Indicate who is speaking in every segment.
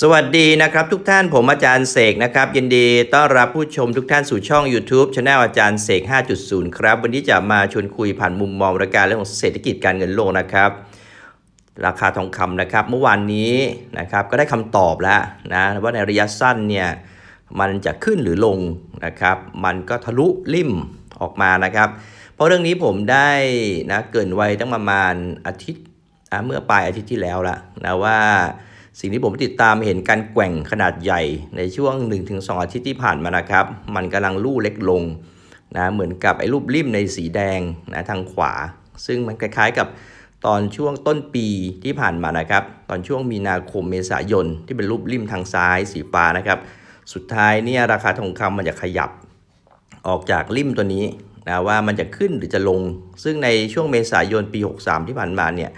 Speaker 1: สวัสดีนะครับทุกท่านผมอาจารย์เสกนะครับยินดีต้อนรับผู้ชมทุกท่านสู่ช่อง YouTube c h anel อาจารย์เสก 5.0 ครับ วันนี้จะมาชวนคุยผ่านมุมมองรายการเรื่องของเศรษฐกิจการเงินโลกนะครับ ราคาทองคำนะครับ เมื่อวานนี้นะครับก็ได้คำตอบแล้วนะว่าในระยะสั้นเนี่ยมันจะขึ้นหรือลงนะครับ มันก็ทะลุลิ่มออกมานะครับ เพราะเรื่องนี้ผมได้นะเกินไว้ตั้งประมาณอาทิตย์เมื่อปลายอาทิตย์ที่แล้วละนะว่า สิ่งที่ผมติดตามเห็นการแกว่งขนาดใหญ่ในช่วง 1-2 อาทิตย์ที่ผ่านมานะครับ มันกำลังลู่เล็กลงนะเหมือนกับไอ้รูปริมในสีแดงนะทางขวา ซึ่งมันคล้ายๆกับตอนช่วงต้นปีที่ผ่านมานะครับ ตอนช่วงมีนาคมเมษายนที่เป็นรูปริมทางซ้ายสีฟ้านะครับ สุดท้ายเนี่ยราคาทองคำมันจะขยับออกจากริมตัวนี้นะว่ามันจะขึ้นหรือจะลง ซึ่งในช่วงเมษายนปี 63 ที่ผ่านมาเนี่ย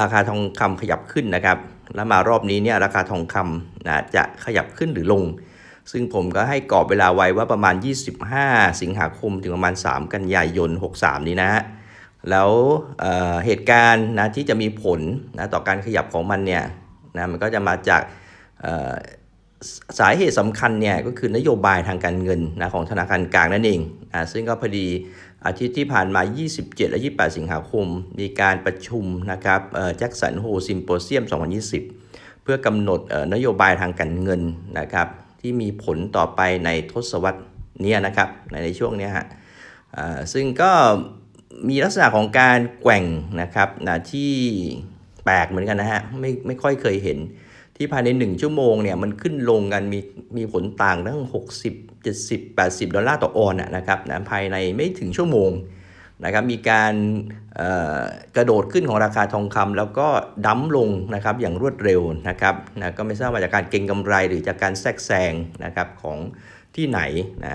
Speaker 1: ราคาทองคำขยับขึ้นนะครับ แล้วมารอบนี้เนี่ยราคาทองคำนะจะขยับขึ้นหรือลง ซึ่งผมก็ให้กรอบเวลาไว้ว่าประมาณ 25 สิงหาคมถึงประมาณ 3 กันยายน 63 นี้นะฮะแล้วเเหตุการณ์นะที่จะมีผลนะต่อการขยับของมันเนี่ยนะมันก็จะมาจากสาเหตุสำคัญเนี่ยก็คือนโยบายทางการเงินนะของธนาคารกลางนั่นเองอ่าซึ่งก็พอดี อาทิตย์ที่ผ่านมา 27 และ 28 สิงหาคม มีการประชุมนะครับแจ็คสันโฮซิมโพเซียม 2020 เพื่อกำหนดเอ่อนโยบายทางการเงินนะครับที่มีผลต่อไปในทศวรรษนี้นะครับในในช่วงนี้ฮะอ่าซึ่งก็มีลักษณะของการแกว่งนะครับนะที่แปลกเหมือนกันนะฮะไม่ไม่ค่อยเคยเห็น ที่ภายใน 1 ชั่วโมงเนี่ยมันขึ้นลงกันมีมีผลต่างทั้ง 60 70 80 ดอลลาร์ต่อออนนะนะครับนะภายในไม่ถึงชั่วโมงนะครับมีการกระโดดขึ้นของราคาทองคำแล้วก็ดั้มลงนะครับอย่างรวดเร็วนะครับนะก็ไม่ทราบมาจากการเก็งกำไรหรือจากการแทรกแซงนะครับของที่ไหนนะ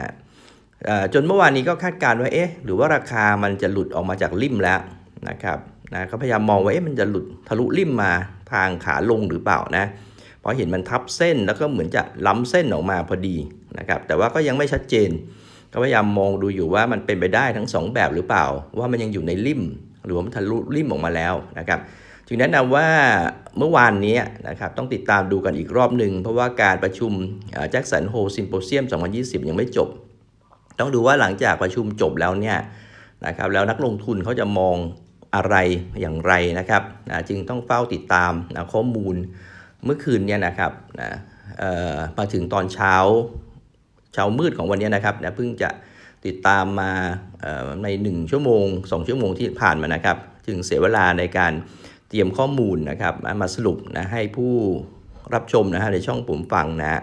Speaker 1: จนเมื่อวานนี้ก็คาดการณ์ว่าเอ๊ะหรือว่าราคามันจะหลุดออกมาจากริมแล้วนะครับนะเขาพยายามมองว่าเอ๊ะมันจะหลุดทะลุริมมาทางขาลงหรือเปล่านะ พราะเห็นมันทับเส้นแล้วก็เหมือนจะล้ำเส้นออกมาพอดีนะครับ แต่ว่าก็ยังไม่ชัดเจน ก็พยายามมองดูอยู่ว่ามันเป็นไปได้ทั้ง 2 แบบหรือเปล่า ว่ามันยังอยู่ในริมหรือว่ามันทะลุริมออกมาแล้วนะครับจึงแนะนำว่าเมื่อวานนี้นะครับต้องติดตามดูกันอีกรอบหนึ่งเพราะว่าการประชุมแจ็คสันโฮซิมโพเซียม 2020 ยังไม่จบ ต้องดูว่าหลังจากประชุมจบแล้วเนี่ยนะครับแล้วนักลงทุนเขาจะมองอะไรอย่างไรนะครับนะจึงต้องเฝ้าติดตามนะข้อมูล เมื่อคืนเนี่ยนะครับนะเออมาถึงตอนเช้าเช้ามืดของวันนี้นะครับนะเพิ่งจะติดตามมาเอ่อใน 1 ชั่วโมง 2 ชั่วโมงที่ผ่านมานะครับจึงเสียเวลาในการเตรียมข้อมูลนะครับมามาสรุปนะให้ผู้รับชมนะฮะในช่องผมฟังนะฮะ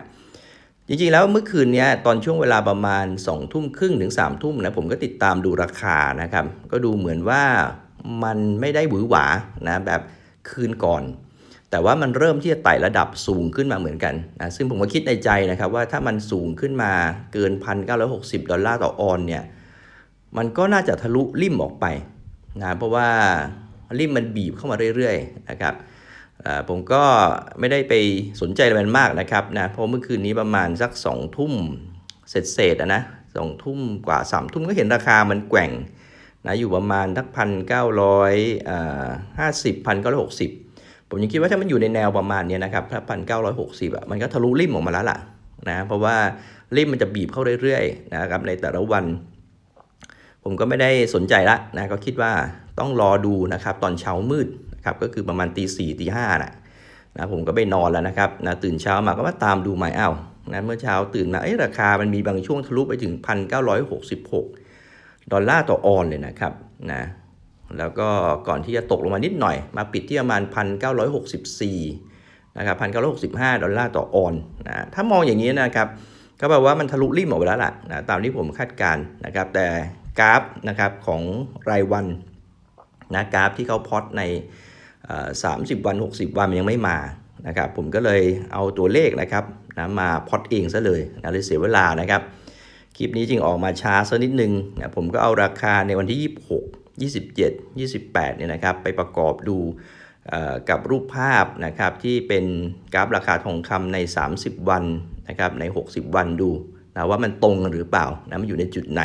Speaker 1: จริงๆแล้วเมื่อคืนเนี้ยตอนช่วงเวลาประมาณ2ทุ่มครึ่งถึง3ทุ่มนะผมก็ติดตามดูราคานะครับ ก็ดูเหมือนว่ามันไม่ได้หวือหวานะแบบคืนก่อน แต่ว่ามันเริ่มที่จะไต่ระดับสูงขึ้นมาเหมือนกันนะซึ่งผมก็คิดในใจนะครับว่าถ้ามันสูงขึ้นมาเกิน 1,960 ดอลลาร์ต่อออนเนี่ยมันก็น่าจะทะลุริมออกไปนะเพราะว่าริมมันบีบเข้ามาเรื่อยๆนะครับผมก็ไม่ได้ไปสนใจอะไรมันมากนะครับนะเพราะเมื่อคืนนี้ประมาณสักสองทุ่มเศษๆอะนะสองทุ่มกว่าสามทุ่มก็เห็นราคามันแกว่งนะอยู่ประมาณทักพันเก้าร้อยห้าสิบพันเก้าร้อยหกสิบ ผมยังคิดว่าถ้ามันอยู่ในแนวประมาณนี้นะครับถ้าพันเก้าร้อยหกสิบอะมันก็ทะลุริมออกมาแล้วล่ะนะเพราะว่าริมมันจะบีบเข้าเรื่อยๆนะครับในแต่ละวัน ผมก็ไม่ได้สนใจละนะก็คิดว่าต้องรอดูนะครับตอนเช้ามืดนะครับก็คือประมาณตีสี่ตีห้านะนะผมก็ไปนอนแล้วนะครับนะตื่นเช้ามาก็มาตามดูใหม่อ้าวนะเมื่อเช้าตื่นมาเอ้ราคามันมีบางช่วงทะลุไปถึง 1,966 ดอลลาร์ต่อออนเลยนะครับนะ แล้วก็ก่อนที่จะตกลงมานิดหน่อย มาปิดที่ประมาณ 1,964นะครับ1,965 ดอลลาร์ต่อออนนะถ้ามองอย่างนี้นะครับก็แปลว่ามันทะลุริมออกไปแล้วล่ะนะตามที่ผมคาดการณ์นะครับ แต่กราฟนะครับของรายวันนะกราฟที่เขาพอตใน 30 วัน 60 วันมันยังไม่มานะครับผมก็เลยเอาตัวเลขนะครับนะมาพอตเองซะเลยนะเลยเสียเวลานะครับ คลิปนี้จึงออกมาช้าสักนิดนึงนะผมก็เอาราคาในวันที่ 26 27 28เนี่ยนะครับไปประกอบดูกับรูปภาพนะครับที่เป็นกราฟราคาทองคำใน 30 วันนะครับใน 60 วันดูนะว่ามันตรงหรือเปล่านะมันอยู่ในจุดไหน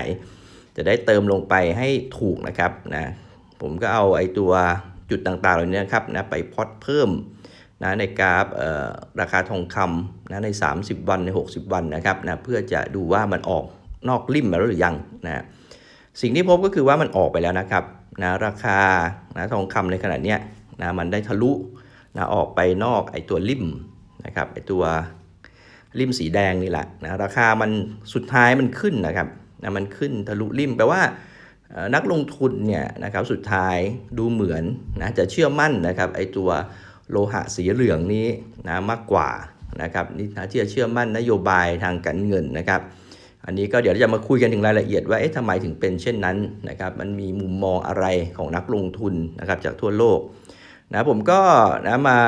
Speaker 1: จะได้เติมลงไปให้ถูกนะครับนะผมก็เอาไอ้ตัวจุดต่างๆเหล่านี้นะครับนะไปพอตเพิ่มนะในกราฟราคาทองคำนะใน 30 วันใน 60 วันนะครับนะเพื่อจะดูว่ามันออกนอกริมมาแล้วหรือยังนะ สิ่งที่พบก็คือว่ามันออกไปแล้วนะครับนะราคานะทองคำในขณะเนี้ยนะมันได้ทะลุนะออกไปนอกไอตัวริมนะครับไอตัวริมสีแดงนี่แหละนะราคามันสุดท้ายมันขึ้นนะครับนะมันขึ้นทะลุริมแปลว่านักลงทุนเนี่ยนะครับสุดท้ายดูเหมือนนะจะเชื่อมั่นนะครับไอตัวโลหะสีเหลืองนี้นะมากกว่านะครับนี่นะที่จะเชื่อมั่นนโยบายทางการเงินนะครับ อันนี้ก็เดี๋ยวจะมาคุยกันถึงรายละเอียดว่าเอ๊ะทำไมถึงเป็นเช่นนั้นนะครับ มันมีมุมมองอะไรของนักลงทุนนะครับจากทั่วโลกนะผมก็นะมา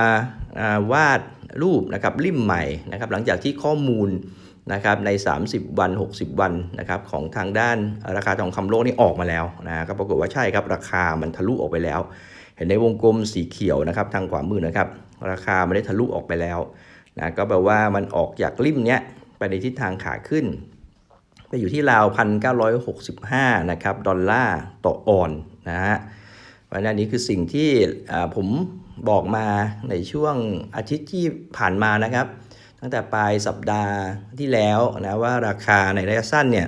Speaker 1: าวาดรูปนะครับริมใหม่นะครับหลังจากที่ข้อมูลนะครับใน 30 วัน 60 วันนะครับของทางด้านราคาทองคำโลกนี่ออกมาแล้วนะก็ปรากฏว่าใช่ครับราคามันทะลุออกไปแล้ว เห็นในวงกลมสีเขียวนะครับทางขวามือนะครับราคามันได้ทะลุออกไปแล้วนะก็แปลว่ามันออกจากริมเนี้ยไปในทิศทางขาขึ้น ไปอยู่ที่ราว 1,965 นะครับ ดอลลาร์ต่อออนนะฮะเพราะฉะนั้นนี้คือสิ่งที่อ่าผมบอกมาในช่วงอาทิตย์ที่ผ่านมานะครับ ตั้งแต่ปลายสัปดาห์ที่แล้วนะว่าราคาในระยะสั้นเนี่ย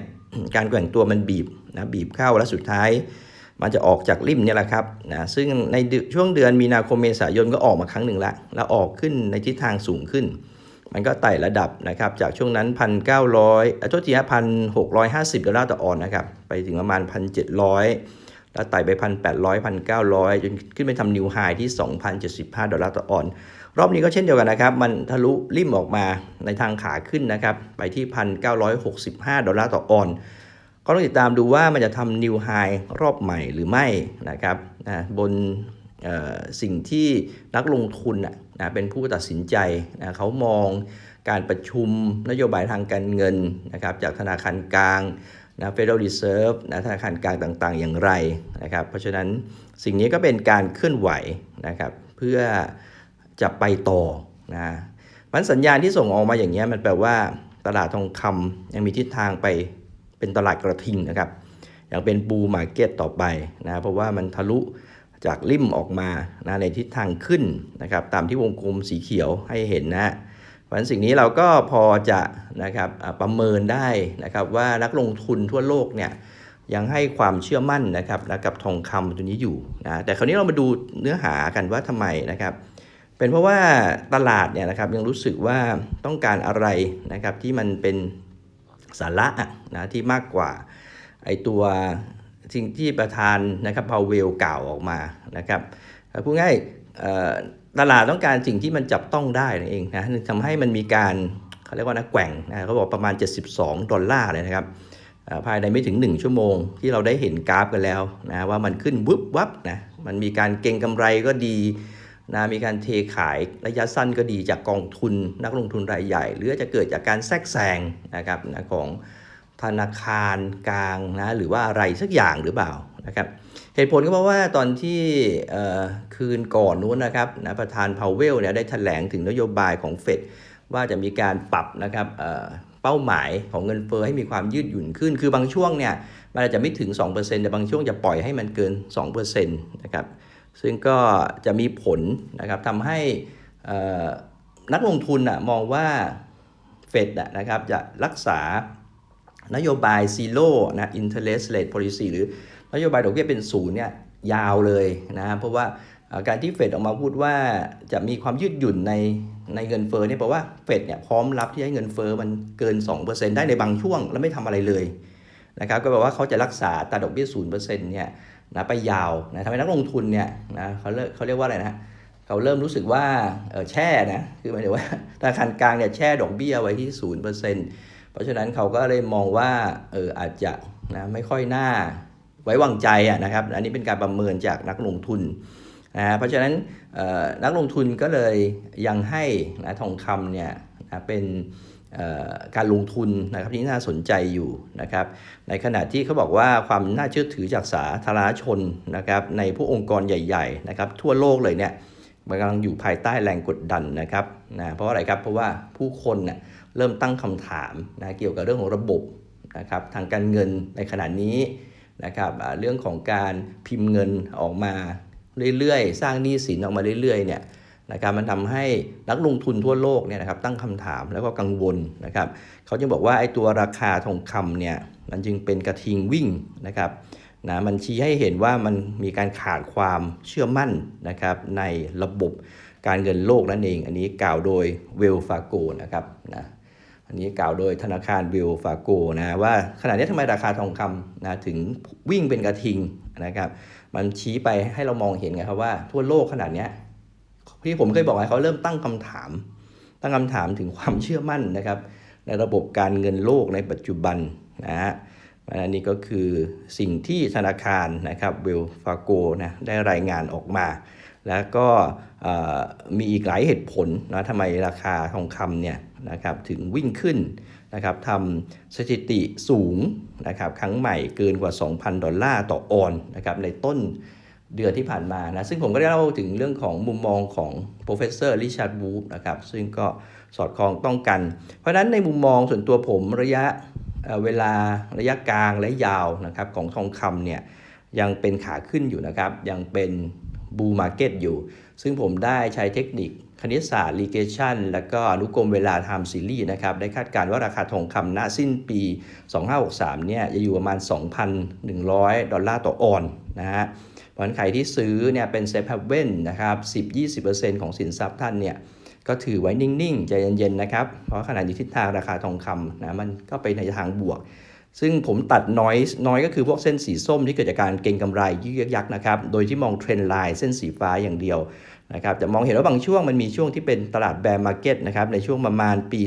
Speaker 1: การแกว่งตัวมันบีบนะบีบเข้าแล้วสุดท้าย มันจะออกจากริมเนี่ยแหละครับนะซึ่งในช่วงเดือนมีนาคมเมษายนก็ออกมาครั้งหนึ่งละแล้วออกขึ้นในทิศทางสูงขึ้น มันก็ไต่ระดับนะครับ จากช่วงนั้น 1,900อะโทษทีฮะ1,650ดอลลาร์ต่อออนนะครับ ไปถึงประมาณ 1,700 แล้วไต่ไป 1,800 1,900 จนขึ้นไปทำนิวไฮที่ 2,075 ดอลลาร์ต่อออน รอบนี้ก็เช่นเดียวกันนะครับ มันทะลุริมออกมาในทางขาขึ้นนะครับ ไปที่ 1,965 ดอลลาร์ต่อออนก็ต้องติดตามดูว่ามันจะทำนิวไฮรอบใหม่หรือไม่นะครับนะบน สิ่งที่นักลงทุนนะเป็นผู้ตัดสินใจนะเขามองการประชุมนโยบายทางการเงินนะครับจากธนาคารกลางนะ Federal Reserve นะธนาคารกลางต่างๆ อย่างไรนะครับ เพราะฉะนั้นสิ่งนี้ก็เป็นการเคลื่อนไหวนะครับเพื่อจะไปต่อนะมันสัญญาณที่ส่งออกมาอย่างเงี้มันแปลว่าตลาดทองคำยังมีทิศทางไปเป็นตลาดกระทิงนะครับอย่างเป็นบูมาร์เก็ตต่อไปนะเพราะว่ามันทะลุ จากริมออกมานะในทิศทางขึ้นนะครับตามที่วงกลมสีเขียวให้เห็นนะเพราะฉะนั้นสิ่งนี้เราก็พอจะนะครับประเมินได้นะครับว่านักลงทุนทั่วโลกเนี่ยยังให้ความเชื่อมั่นนะครับนะกับทองคำตัวนี้อยู่นะแต่คราวนี้เรามาดูเนื้อหากันว่าทำไมนะครับ เป็นเพราะว่าตลาดเนี่ยนะครับยังรู้สึกว่าต้องการอะไรนะครับที่มันเป็นสาระนะที่มากกว่าไอตัว สิ่งที่ประธานนะครับพาวเวลกล่าวออกมานะครับพูดง่ายตลาดต้องการสิ่งที่มันจับต้องได้นั่นเองนะทำให้มันมีการเขาเรียกว่านะแกว่งนะเขาบอกประมาณ 72 ดอลลาร์เลยนะครับภายในไม่ถึง 1 ชั่วโมงที่เราได้เห็นกราฟกันแล้วนะว่ามันขึ้นวุบวับนะมันมีการเก็งกำไรก็ดีนะมีการเทขายระยะสั้นก็ดีจากกองทุนนักลงทุนรายใหญ่ หรือจจะเกิดจากการแทรกแซงนะครับนะของ ธนาคารกลางนะหรือว่าอะไรสักอย่างหรือเปล่านะครับเหตุผลก็เพราะว่าตอนที่คืนก่อนนู้นนะครับนะประธานพาวเวลเนี่ยได้แถลงถึงนโยบายของเฟดว่าจะมีการปรับนะครับเเป้าหมายของเงินเฟ้อให้มีความยืดหยุ่นขึ้น คือบางช่วงเนี่ยมันอาจจะไม่ถึง 2%แต่บางช่วงจะปล่อยให้มันเกิน 2%นะครับซึ่งก็จะมีผลนะครับทำให้นักลงทุนนะมองว่าเฟดนะครับจะรักษา นโยบาย zero นะ interest rate policy หรือนโยบายดอกเบี้ยเป็นศูนย์เนี่ยยาวเลยนะเพราะว่าการที่เฟดออกมาพูดว่าจะมีความยืดหยุ่นในในเงินเฟ้อเนี่ยเพราะว่าเฟดเนี่ยพร้อมรับที่ให้เงินเฟ้อมันเกิน 2%ได้ในบางช่วง แล้วไม่ทำอะไรเลยนะครับก็แปลว่าเขาจะรักษาอัตาดอกเบี้ยศูนย์เปอร์เซ็นต์เนี่ยนะไปยาวนะทำให้นักลงทุนเนี่ยนะเขาเรียกเขาเรียกว่าอะไรนะเขาเริ่มรู้สึกว่าเออแช่นะคือหมายถึงว่าธนาคารกลางเนี่ยแช่ดอกเบี้ยไว้ที่ศูนย์เปอร์เซ็นต์ เพราะฉะนั้นเขาก็เลยมองว่าเอออาจจะนะไม่ค่อยน่าไว้วางใจอะนะครับ อันนี้เป็นการประเมินจากนักลงทุนนะเพราะฉะนั้นเออนักลงทุนก็เลยยังให้นะทองคำเนี่ยนะเป็นเอ่อการลงทุนนะครับที่น่าสนใจอยู่นะครับ ในขณะที่เขาบอกว่าความน่าเชื่อถือจากสาธารณชนนะครับในผู้องค์กรใหญ่ ๆ นะครับ ทั่วโลกเลยเนี่ย กำลังอยู่ภายใต้แรงกดดันนะครับนะเพราะอะไรครับเพราะว่าผู้คนเน่ยเริ่มตั้งคำถามนะเกี่ยวกับเรื่องของระบบนะครับทางการเงินในขณะนี้นะครับเรื่องของการพิมพ์เงินออกมาเรื่อยๆ สร้างหนี้สินออกมาเรื่อยๆเนี่ยนะครับมันทำให้นักลงทุนทั่วโลกเนี่ยนะครับตั้งคำถามแล้วก็กังวลนะครับเขาจึงบอกว่าไอ้ตัวราคาทองคำเนี่ยมันจึงเป็นกระทิงวิ่งนะครับ นะมันชี้ให้เห็นว่ามันมีการขาดความเชื่อมั่นนะครับในระบบการเงินโลกนั่นเอง อันนี้กล่าวโดยเวลฟาโกนะครับนะอันนี้กล่าวโดยธนาคารเวลฟาโกนะว่าขณะนี้ทำไมราคาทองคำนะถึงวิ่งเป็นกระทิงนะครับมันชี้ไปให้เรามองเห็นไงครับว่าทั่วโลกขนาดนี้ที่ผมเคยบอกให้เขาเริ่มตั้งคำถาม ตั้งคำถามถึงความเชื่อมั่นนะครับในระบบการเงินโลกในปัจจุบันนะฮะ อันนี้ก็คือสิ่งที่ธนาคารนะครับเวลฟาโกนะได้รายงานออกมา แล้วก็มีอีกหลายเหตุผลนะทำไมราคาทองคำเนี่ยนะครับถึงวิ่งขึ้นนะครับทำสถิติสูงนะครับครั้งใหม่เกินกว่า 2,000 ดอลลาร์ต่อออนนะครับในต้นเดือนที่ผ่านมานะซึ่งผมก็ได้เล่าถึงเรื่องของมุมมองของ professor Richard w o o นะครับซึ่งก็สอดคล้องต้องกัน เพราะนั้นในมุมมองส่วนตัวผมระยะ เวลาระยะกลางและยาวนะครับของทองคำเนี่ยยังเป็นขาขึ้นอยู่นะครับ ยังเป็นบูมาร์เก็ตอยู่ ซึ่งผมได้ใช้เทคนิคคณิตศาสตร์ regression แล้วก็อนุกรมเวลา time series นะครับ ได้คาดการณ์ว่าราคาทองคำณสิ้นปี 2563 เนี่ยจะอยู่ประมาณ 2,100 ดอลลาร์ต่อออนนะฮะเพราะฉะนั้นใครที่ซื้อเนี่ยเป็นเซฟ h ฮเว่นนะครับ 10-20%ของสินทรัพย์ท่านเนี่ย ก็ถือไว้นิ่งๆ ใจเย็นๆ นะครับ เพราะขณะนี้ทิศทางราคาทองคำนะมันก็ไปในทางบวก ซึ่งผมตัดน้อยน้อยก็คือพวกเส้นสีส้มที่เกิดจากการเก็งกำไรยืดยักนะครับ โดยที่มองเทรนด์ไลน์เส้นสีฟ้าอย่างเดียวนะครับจะมองเห็นว่าบางช่วงมันมีช่วงที่เป็นตลาดแบร์มาร์เก็ตนะครับในช่วงประมาณปี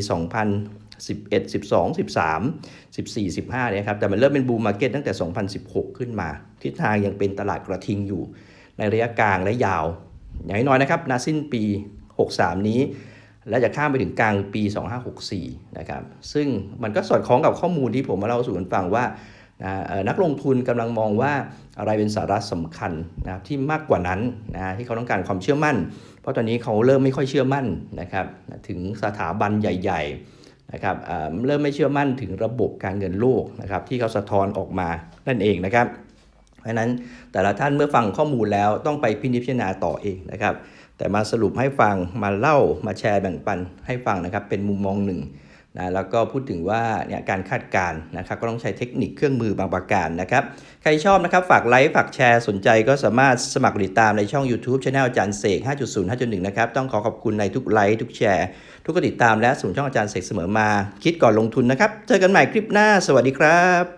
Speaker 1: 2011 12 13 14 15เนี่ยครับแต่มันเริ่มเป็นบูมมาร์เก็ตตั้งแต่ 2016 ขึ้นมา ทิศทางยังเป็นตลาดกระทิงอยู่ ในระยะกลางและยาว อย่างน้อยนะครับณสิ้นปี 63 นี้ และจะข้ามไปถึงกลางปี 2564 นะครับ ซึ่งมันก็สอดคล้องกับข้อมูลที่ผมมาเล่าสู่กันฟังว่านักลงทุนกำลังมองว่าอะไรเป็นสาระสำคัญนะครับที่มากกว่านั้นนะที่เขาต้องการความเชื่อมั่น เพราะตอนนี้เขาเริ่มไม่ค่อยเชื่อมั่นนะครับถึงสถาบันใหญ่ๆนะครับเริ่มไม่เชื่อมั่นถึงระบบการเงินโลกนะครับที่เขาสะท้อนออกมานั่นเองนะครับ เพราะฉะนั้นแต่ละท่านเมื่อฟังข้อมูลแล้วต้องไปพินิจพิจารณาต่อเองนะครับ แต่มาสรุปให้ฟังมาเล่ามาแชร์แบ่งปันให้ฟังนะครับ เป็นมุมมองหนึ่งนะแล้วก็พูดถึงว่าเนี่ยการคาดการณ์นะครับก็ต้องใช้เทคนิคเครื่องมือบางประการนะครับ ใครชอบนะครับฝากไลค์ฝากแชร์สนใจก็สามารถสมัครติดตามในช่อง YouTube c h anel อาจารย์เสก 5.0 5.1 นะครับ ต้องขอขอบคุณในทุกไลค์ทุกแชร์ ทุกกติดตามและส่ช่องอาจารย์เสกเสมอมา คิดก่อนลงทุนนะครับ เจอกันใหม่คลิปหน้า สวัสดีครับ